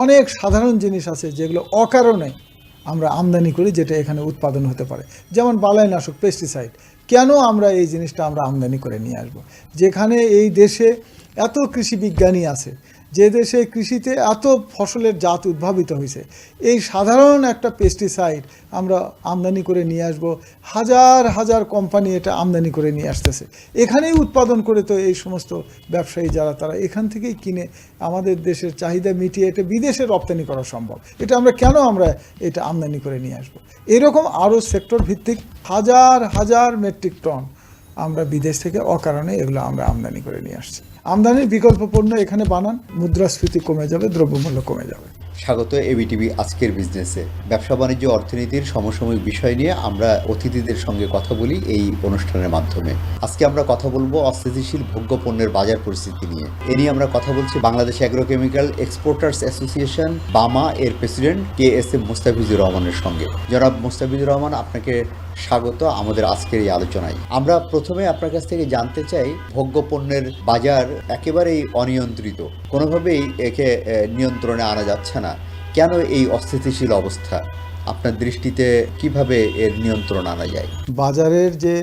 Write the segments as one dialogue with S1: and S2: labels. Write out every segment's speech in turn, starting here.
S1: অনেক সাধারণ জিনিস আছে যেগুলো অকারণে আমরা আমদানি করি যেটা এখানে উৎপাদন হতে পারে। যেমন বালাইনাশক পেস্টিসাইড কেন আমরা এই জিনিসটা আমরা আমদানি করে নিয়ে আসব? যেখানে এই দেশে এত কৃষি বিজ্ঞানী আছে যে দেশে কৃষিতে এত ফসলের জাত উদ্ভাবিত হয়েছে, এই সাধারণ একটা পেস্টিসাইড আমরা আমদানি করে নিয়ে আসব। হাজার হাজার কোম্পানি এটা আমদানি করে নিয়ে আসতেছে। এখানেই উৎপাদন করে তো এই সমস্ত ব্যবসায়ী যারা, তারা এখান থেকেই কিনে আমাদের দেশের চাহিদা মিটিয়ে এটা বিদেশে রপ্তানি করা সম্ভব। এটা আমরা কেন আমরা এটা আমদানি করে নিয়ে আসব? এরকম আরও সেক্টর ভিত্তিক হাজার হাজার মেট্রিক টন আমরা বিদেশ থেকে অকারণে এগুলো আমরা আমদানি করে নিয়ে আসছি। আমদানির বিকল্প পণ্য এখানে বানান মুদ্রাস্ফীতি কমে যাবে দ্রব্যমূল্য কমে যাবে।
S2: স্বাগত এবিটিভি আজকের বিজনেসে ব্যবসা বাণিজ্য অর্থনীতির সমসাময়িক বিষয় নিয়ে আমরা অতিথিদের সঙ্গে কথা বলি এই অনুষ্ঠানের মাধ্যমে। আজকে আমরা কথা বলব অস্থিতিশীল ভোগ্য পণ্যের বাজার পরিস্থিতি নিয়ে। এ নিয়ে আমরা কথা বলছি বাংলাদেশ অ্যাগ্রোকেমিক্যাল এক্সপোর্টার্স অ্যাসোসিয়েশন বামা এর president K S M Mustafizur রহমানের সঙ্গে। জনাব মুস্তাফিজুর রহমান, আপনাকে স্বাগত আমাদের আজকের এই আলোচনায়। আমরা প্রথমে আপনার কাছ থেকে জানতে চাই, ভোগ্য পণ্যের বাজার একেবারেই অনিয়ন্ত্রিত। কোনোভাবেই একে নিয়ন্ত্রণে আনা যাচ্ছে না, কেন এই অস্থিতিশীল অবস্থা? আপনার দৃষ্টিতে কীভাবে এর নিয়ন্ত্রণ আনা যায়?
S1: বাজারের যে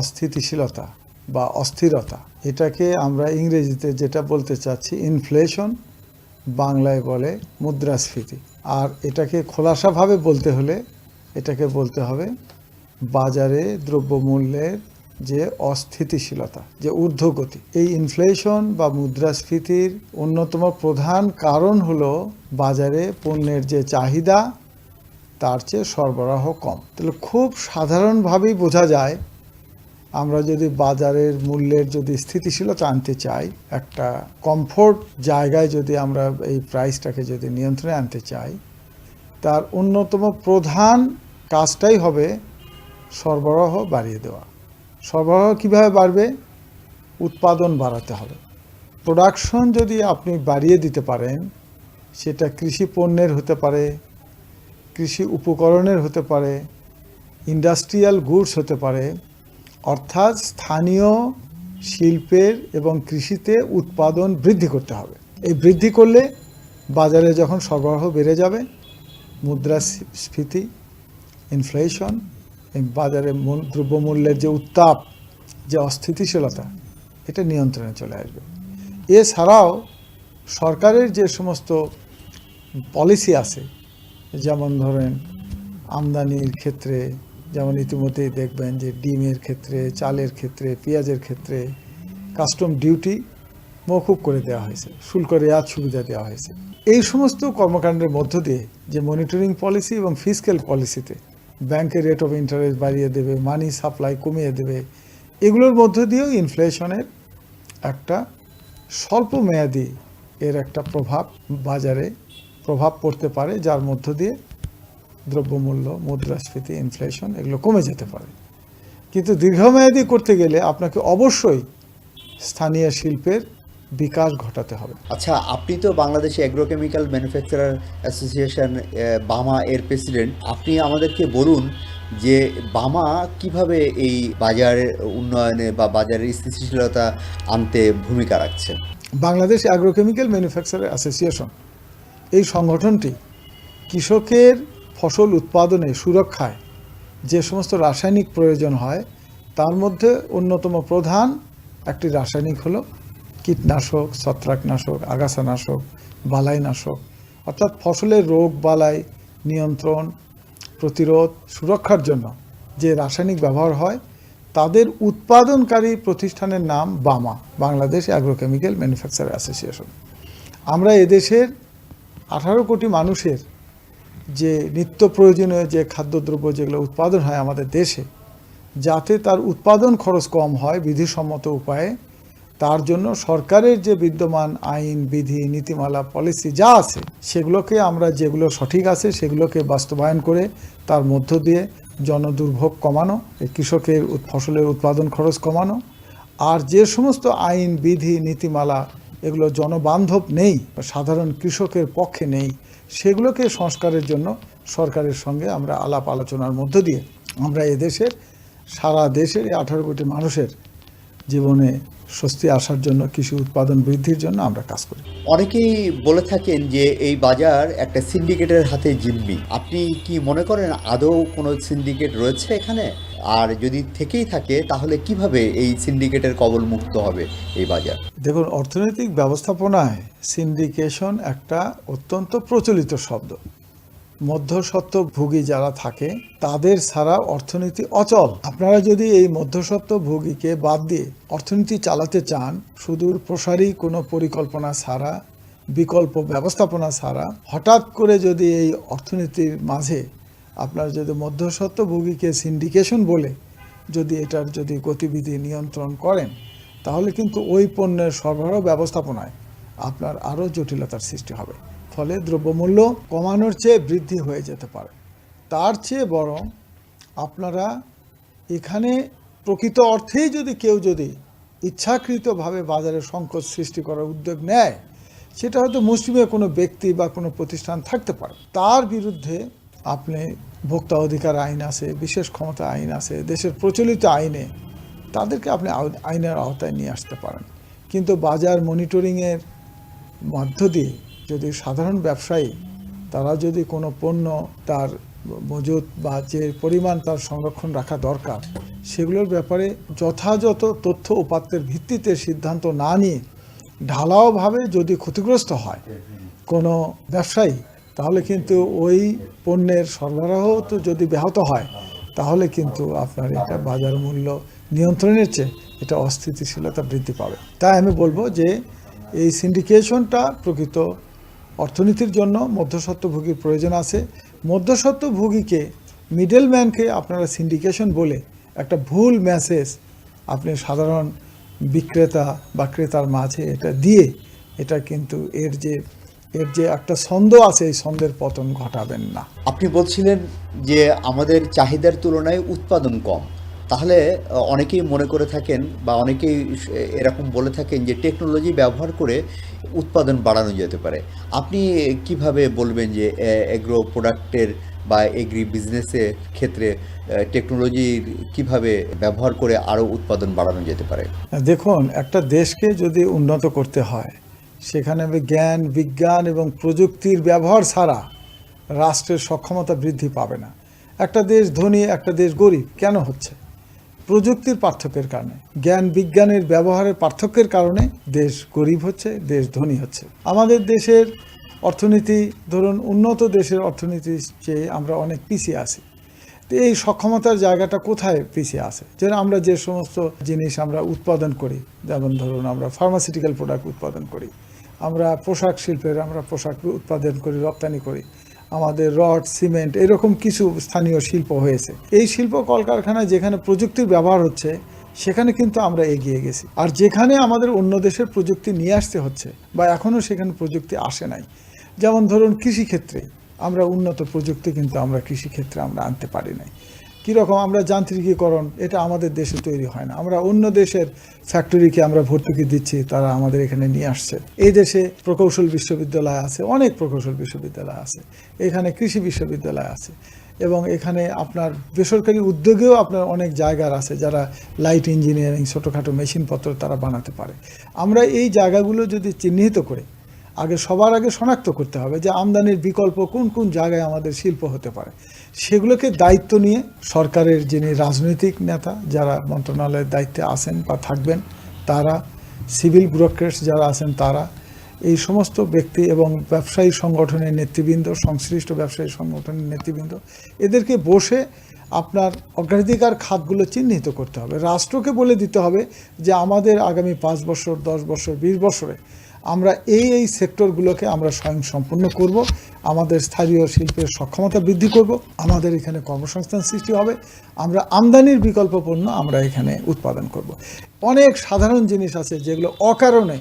S1: অস্থিতিশীলতা বা অস্থিরতা, এটাকে আমরা ইংরেজিতে যেটা বলতে চাচ্ছি ইনফ্লেশন বাংলায় বলে মুদ্রাস্ফীতি। আর এটাকে খোলাসাভাবে বলতে হলে এটাকে বলতে হবে বাজারে দ্রব্যমূল্যের যে অস্থিতিশীলতা, যে ঊর্ধ্বগতি। এই ইনফ্লেশন বা মুদ্রাস্ফীতির অন্যতম প্রধান কারণ হলো বাজারে পণ্যের যে চাহিদা, তার চেয়ে সরবরাহ কম। তাহলে খুব সাধারণভাবেই বোঝা যায়, আমরা যদি বাজারের মূল্যের যদি স্থিতিশীলতা আনতে চাই, একটা কমফোর্ট জায়গায় যদি আমরা এই প্রাইসটাকে যদি নিয়ন্ত্রণে আনতে চাই, তার অন্যতম প্রধান কাজটাই হবে সরবরাহ বাড়িয়ে দেওয়া। সরবরাহ কীভাবে বাড়বে? উৎপাদন বাড়াতে হবে। প্রোডাকশন যদি আপনি বাড়িয়ে দিতে পারেন, সেটা কৃষি পণ্যের হতে পারে, কৃষি উপকরণের হতে পারে ইন্ডাস্ট্রিয়াল গুডস হতে পারে, অর্থাৎ স্থানীয় শিল্পের এবং কৃষিতে উৎপাদন বৃদ্ধি করতে হবে। এই বৃদ্ধি করলে বাজারে যখন সরবরাহ বেড়ে যাবে, মুদ্রাস্ফীতি ইনফ্লেশন বাজারে মূল- দ্রব্যমূল্যের যে উত্তাপ, যে অস্থিতিশীলতা, এটা নিয়ন্ত্রণে চলে আসবে। এছাড়াও সরকারের যে সমস্ত পলিসি আছে, যেমন ধরেন আমদানির ক্ষেত্রে, যেমন ইতিমধ্যেই দেখবেন যে ডিমের ক্ষেত্রে, চালের ক্ষেত্রে, পেঁয়াজের ক্ষেত্রে কাস্টম ডিউটি মৌকুব করে দেওয়া হয়েছে। শুল্ক রেয়াত সুবিধা দেওয়া হয়েছে। এই সমস্ত কর্মকাণ্ডের মধ্য দিয়ে যে মনিটরিং পলিসি এবং ফিসক্যাল পলিসিতে ব্যাংকের রেট অফ ইন্টারেস্ট বাড়িয়ে দেবে মানি সাপ্লাই কমিয়ে দেবে, এগুলোর মধ্য দিয়েও ইনফ্লেশনের একটা স্বল্প মেয়াদি এর একটা প্রভাব বাজারে প্রভাব পড়তে পারে, যার মধ্য দিয়ে দ্রব্যমূল্য, মুদ্রাস্ফীতি ইনফ্লেশন এগুলো কমে যেতে পারে। কিন্তু দীর্ঘমেয়াদী করতে গেলে আপনাকে অবশ্যই স্থানীয় শিল্পের বিকাশ ঘটাতে হবে।
S2: আচ্ছা আপনি তো বাংলাদেশে অ্যাগ্রোকেমিক্যাল ম্যানুফ্যাকচারার অ্যাসোসিয়েশন বামা এর প্রেসিডেন্ট আপনি আমাদেরকে বলুন যে বামা কীভাবে এই বাজারের উন্নয়নে বা বাজারের স্থিতিশীলতা আনতে ভূমিকা রাখছে?
S1: বাংলাদেশ অ্যাগ্রোকেমিক্যাল ম্যানুফ্যাকচারার অ্যাসোসিয়েশন এই সংগঠনটি কৃষকের ফসল উৎপাদনে সুরক্ষায় যে সমস্ত রাসায়নিক প্রয়োজন হয় তার মধ্যে অন্যতম প্রধান একটি রাসায়নিক হলো কীটনাশক, ছত্রাকনাশক, আগাছানাশক, বালাইনাশক, অর্থাৎ ফসলের রোগ বালাই নিয়ন্ত্রণ, প্রতিরোধ, সুরক্ষার জন্য যে রাসায়নিক ব্যবহার হয়, তাদের উৎপাদনকারী প্রতিষ্ঠানের নাম BAMA, Bangladesh agrochemical manufacture association আমরা এদেশের আঠারো কোটি মানুষের যে নিত্য প্রয়োজনীয় যে খাদ্যদ্রব্য যেগুলো উৎপাদন হয় আমাদের দেশে, যাতে তার উৎপাদন খরচ কম হয় বিধিসম্মত উপায়ে তার জন্য সরকারের যে বিদ্যমান আইন, বিধি, নীতিমালা পলিসি যা আছে, সেগুলোকে আমরা যেগুলো সঠিক আছে সেগুলোকে বাস্তবায়ন করে তার মধ্য দিয়ে জনদুর্ভোগ কমানো কৃষকের ফসলের উৎপাদন খরচ কমানো, আর যে সমস্ত আইন, বিধি, নীতিমালা, এগুলো জনবান্ধব নেই, সাধারণ কৃষকের পক্ষে নেই, সেগুলোকে সংস্কারের জন্য সরকারের সঙ্গে আমরা আলাপ আলোচনার মধ্য দিয়ে আমরা এদেশের, সারা দেশের এই আঠারো কোটি মানুষের জীবনে স্বস্তি আসার জন্য কৃষি উৎপাদন বৃদ্ধির জন্য আমরা কাজ করি।
S2: অনেকেই বলে থাকেন যে এই বাজার একটা সিন্ডিকেটের হাতে জিম্মি আপনি কি মনে করেন আদৌ কোনো সিন্ডিকেট রয়েছে এখানে? আর যদি থেকেই থাকে তাহলে কীভাবে এই সিন্ডিকেটের কবল মুক্ত হবে এই বাজার?
S1: দেখুন অর্থনৈতিক ব্যবস্থাপনায় সিন্ডিকেশন একটা অত্যন্ত প্রচলিত শব্দ। মধ্যস্বত্ব ভোগী যারা থাকে, তাদের ছাড়া অর্থনীতি অচল। আপনারা যদি এই মধ্যস্বত্ব ভোগীকে বাদ দিয়ে অর্থনীতি চালাতে চান সুদূর প্রসারী কোনো পরিকল্পনা ছাড়া, বিকল্প ব্যবস্থাপনা ছাড়া, হঠাৎ করে যদি এই অর্থনীতির মাঝে আপনার যদি মধ্যস্বত্ব ভোগীকে সিন্ডিকেশন বলে যদি এটার যদি গতিবিধি নিয়ন্ত্রণ করেন, তাহলে কিন্তু ওই পণ্যের সরবরাহ ব্যবস্থাপনায় আপনার আরও জটিলতার সৃষ্টি হবে। ফলে দ্রব্যমূল্য কমানোর চেয়ে বৃদ্ধি হয়ে যেতে পারে। তার চেয়ে বরং আপনারা এখানে প্রকৃত অর্থেই যদি কেউ যদি ইচ্ছাকৃতভাবে বাজারে সংকট সৃষ্টি করার উদ্যোগ নেয়, সেটা হয়তো মুসলিমে কোনো ব্যক্তি বা কোনো প্রতিষ্ঠান থাকতে পারে। তার বিরুদ্ধে আপনি ভোক্তা অধিকার আইন আছে, বিশেষ ক্ষমতা আইন আছে, দেশের প্রচলিত আইনে তাদেরকে আপনি আইনের আওতায় নিয়ে আসতে পারেন। কিন্তু বাজার মনিটরিংয়ের মধ্য দিয়ে যদি সাধারণ ব্যবসায়ী, তারা যদি কোনো পণ্য তার মজুত বা যে পরিমাণ তার সংরক্ষণ রাখা দরকার, সেগুলোর ব্যাপারে যথাযথ তথ্য উপাত্তের ভিত্তিতে সিদ্ধান্ত না নিয়ে ঢালাওভাবে যদি ক্ষতিগ্রস্ত হয় কোনো ব্যবসায়ী, তাহলে কিন্তু ওই পণ্যের সরবরাহ তো যদি ব্যাহত হয়, তাহলে কিন্তু আপনার এটা বাজার মূল্য নিয়ন্ত্রণের চেয়ে এটা অস্থিতিশীলতা বৃদ্ধি পাবে। তাই আমি বলব যে এই সিন্ডিকেশনটা প্রকৃত অর্থনীতির জন্য মধ্যস্বত্বভোগীর প্রয়োজন আছে। মধ্যস্বত্বভোগীকে মিডলম্যানকে আপনারা সিন্ডিকেশন বলে একটা ভুল মেসেজ আপনি সাধারণ বিক্রেতা বা ক্রেতার মাঝে এটা দিয়ে এটা কিন্তু এর যে এর যে একটা ছন্দ আছে, এই ছন্দের পতন ঘটাবেন না।
S2: আপনি বলছিলেন যে আমাদের চাহিদার তুলনায় উৎপাদন কম। তাহলে অনেকেই মনে করে থাকেন বা অনেকেই এরকম বলে থাকেন যে টেকনোলজি ব্যবহার করে উৎপাদন বাড়ানো যেতে পারে। আপনি কীভাবে বলবেন যে এগ্রো প্রোডাক্টের বা এগ্রি বিজনেসের ক্ষেত্রে টেকনোলজির কীভাবে ব্যবহার করে আরও উৎপাদন বাড়ানো যেতে পারে?
S1: দেখুন, একটা দেশকে যদি উন্নত করতে হয়, সেখানে জ্ঞান, বিজ্ঞান এবং প্রযুক্তির ব্যবহার ছাড়া রাষ্ট্রের সক্ষমতা বৃদ্ধি পাবে না। একটা দেশ ধনী, একটা দেশ গরিব, কেন হচ্ছে? প্রযুক্তির পার্থক্যের কারণে। জ্ঞান বিজ্ঞানের ব্যবহারের পার্থক্যের কারণে দেশ গরিব হচ্ছে, দেশ ধনী হচ্ছে। আমাদের দেশের অর্থনীতি, ধরুন উন্নত দেশের অর্থনীতির চেয়ে আমরা অনেক পিছিয়ে আছি। তো এই সক্ষমতার জায়গাটা কোথায় পিছিয়ে আছে? যেন আমরা যে সমস্ত জিনিস আমরা উৎপাদন করি, যেমন ধরুন আমরা ফার্মাসিউটিক্যাল প্রোডাক্ট উৎপাদন করি, আমরা পোশাক শিল্পের আমরা পোশাক উৎপাদন করি, রপ্তানি করি আমাদের রড, সিমেন্ট এরকম কিছু স্থানীয় শিল্প হয়েছে। এই শিল্প কলকারখানায় যেখানে প্রযুক্তির ব্যবহার হচ্ছে, সেখানে কিন্তু আমরা এগিয়ে গেছি। আর যেখানে আমাদের অন্য দেশের প্রযুক্তি নিয়ে আসতে হচ্ছে বা এখনও সেখানে প্রযুক্তি আসে নাই, যেমন ধরুন কৃষিক্ষেত্রে, আমরা উন্নত প্রযুক্তি কিন্তু আমরা কৃষিক্ষেত্রে আমরা আনতে পারি নাই। কীরকম আমরা যান্ত্রিকীকরণ, এটা আমাদের দেশে তৈরি হয় না। আমরা অন্য দেশের ফ্যাক্টরিকে আমরা ভর্তুকি দিচ্ছি, তারা আমাদের এখানে নিয়ে আসছে। এই দেশে প্রকৌশল বিশ্ববিদ্যালয় আছে, অনেক প্রকৌশল বিশ্ববিদ্যালয় আছে। এখানে কৃষি বিশ্ববিদ্যালয় আছে। এবং এখানে আপনার বেসরকারি উদ্যোগেও আপনার অনেক জায়গার আছে, যারা লাইট ইঞ্জিনিয়ারিং ছোটোখাটো মেশিনপত্র তারা বানাতে পারে। আমরা এই জায়গাগুলো যদি চিহ্নিত করে, আগে সবার আগে শনাক্ত করতে হবে যে আমদানির বিকল্প কোন কোন জায়গায় আমাদের শিল্প হতে পারে। সেগুলোকে দায়িত্ব নিয়ে সরকারের যিনি রাজনৈতিক নেতা যারা মন্ত্রণালয়ের দায়িত্বে আছেন বা থাকবেন, তারা, সিভিল ব্যুরোক্রেটস যারা আছেন, তারা এই সমস্ত ব্যক্তি এবং ব্যবসায়ী সংগঠনের নেতৃবৃন্দ, সংশ্লিষ্ট ব্যবসায়ী সংগঠনের নেতৃবৃন্দ, এদেরকে বসে আপনার অগ্রাধিকার খাতগুলো চিহ্নিত করতে হবে। রাষ্ট্রকে বলে দিতে হবে যে আমাদের আগামী পাঁচ বছর, দশ বছর, বিশ বছরে আমরা এই এই সেক্টরগুলোকে আমরা স্বয়ং সম্পূর্ণ করব। আমাদের স্থানীয় শিল্পের সক্ষমতা বৃদ্ধি করব। আমাদের এখানে কর্মসংস্থান সৃষ্টি হবে। আমরা আমদানির বিকল্প পণ্য আমরা এখানে উৎপাদন করব। অনেক সাধারণ জিনিস আছে যেগুলো অকারণে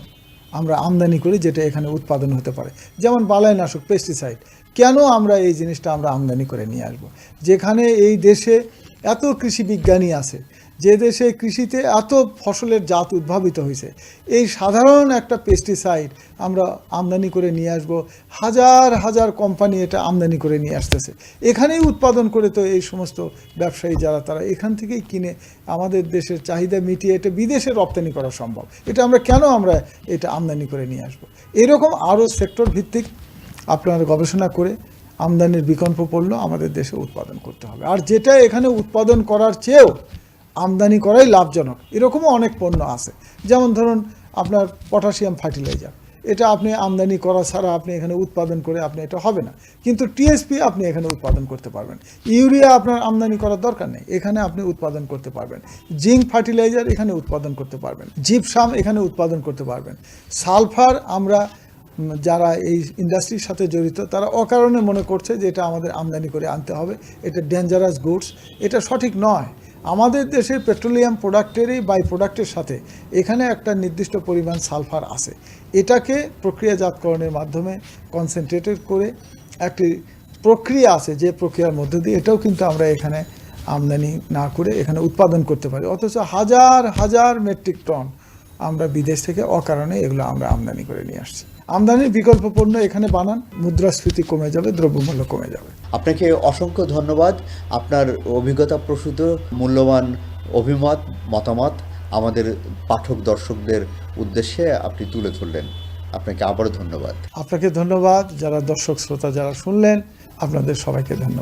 S1: আমরা আমদানি করি যেটা এখানে উৎপাদন হতে পারে। যেমন বালাইনাশক পেস্টিসাইড কেন আমরা এই জিনিসটা আমরা আমদানি করে নিয়ে আসব? যেখানে এই দেশে এত কৃষি বিজ্ঞানী আছে যে দেশে কৃষিতে এত ফসলের জাত উদ্ভাবিত হয়েছে, এই সাধারণ একটা পেস্টিসাইড আমরা আমদানি করে নিয়ে আসব। হাজার হাজার কোম্পানি এটা আমদানি করে নিয়ে আসতেছে। এখানেই উৎপাদন করে তো এই সমস্ত ব্যবসায়ী যারা, তারা এখান থেকেই কিনে আমাদের দেশের চাহিদা মিটিয়ে এটা বিদেশে রপ্তানি করা সম্ভব। এটা আমরা কেন আমরা এটা আমদানি করে নিয়ে আসব? এরকম আরও সেক্টর ভিত্তিক আপনারা গবেষণা করে আমদানির বিকল্প পণ্য আমাদের দেশে উৎপাদন করতে হবে। আর যেটা এখানে উৎপাদন করার চেয়েও আমদানি করাই লাভজনক। এরকমও অনেক পণ্য আছে। যেমন ধরুন, আপনার পটাশিয়াম ফার্টিলাইজার। এটা আপনি আমদানি করা ছাড়া আপনি এখানে উৎপাদন করে আপনি এটা হবে না। কিন্তু টিএসপি আপনি এখানে উৎপাদন করতে পারবেন। ইউরিয়া আপনার আমদানি করার দরকার নেই। এখানে আপনি উৎপাদন করতে পারবেন। জিঙ্ক ফার্টিলাইজার এখানে উৎপাদন করতে পারবেন। জিপসাম এখানে উৎপাদন করতে পারবেন। সালফার আমরা যারা এই ইন্ডাস্ট্রির সাথে জড়িত, তারা অকারণে মনে করছে যে এটা আমাদের আমদানি করে আনতে হবে। এটা ডেঞ্জারাস গুডস এটা সঠিক নয়। আমাদের দেশের পেট্রোলিয়াম প্রোডাক্টেরই বাই প্রোডাক্টের সাথে এখানে একটা নির্দিষ্ট পরিমাণ সালফার আছে। এটাকে প্রক্রিয়াজাতকরণের মাধ্যমে কনসেন্ট্রেটেড করে একটি প্রক্রিয়া আছে যে প্রক্রিয়ার মধ্যে দিয়ে এটাও কিন্তু আমরা এখানে আমদানি না করে এখানে উৎপাদন করতে পারি। অথচ হাজার হাজার মেট্রিক টন আমরা বিদেশ থেকে অকারণে এগুলো আমরা আমদানি করে নিয়ে আসছি। আমদানির বিকল্প পণ্য এখানে বানান মুদ্রাস্ফীতি কমে যাবে দ্রব্যমূল্য কমে যাবে।
S2: আপনাকে অসংখ্য ধন্যবাদ। আপনার অভিজ্ঞতা প্রসূত মূল্যবান অভিমত মতামত আমাদের পাঠক দর্শকদের উদ্দেশ্যে আপনি তুলে ধরলেন। আপনাকে আবারও ধন্যবাদ।
S1: আপনাকে ধন্যবাদ। যারা দর্শক শ্রোতা যারা শুনলেন আপনাদের সবাইকে ধন্যবাদ।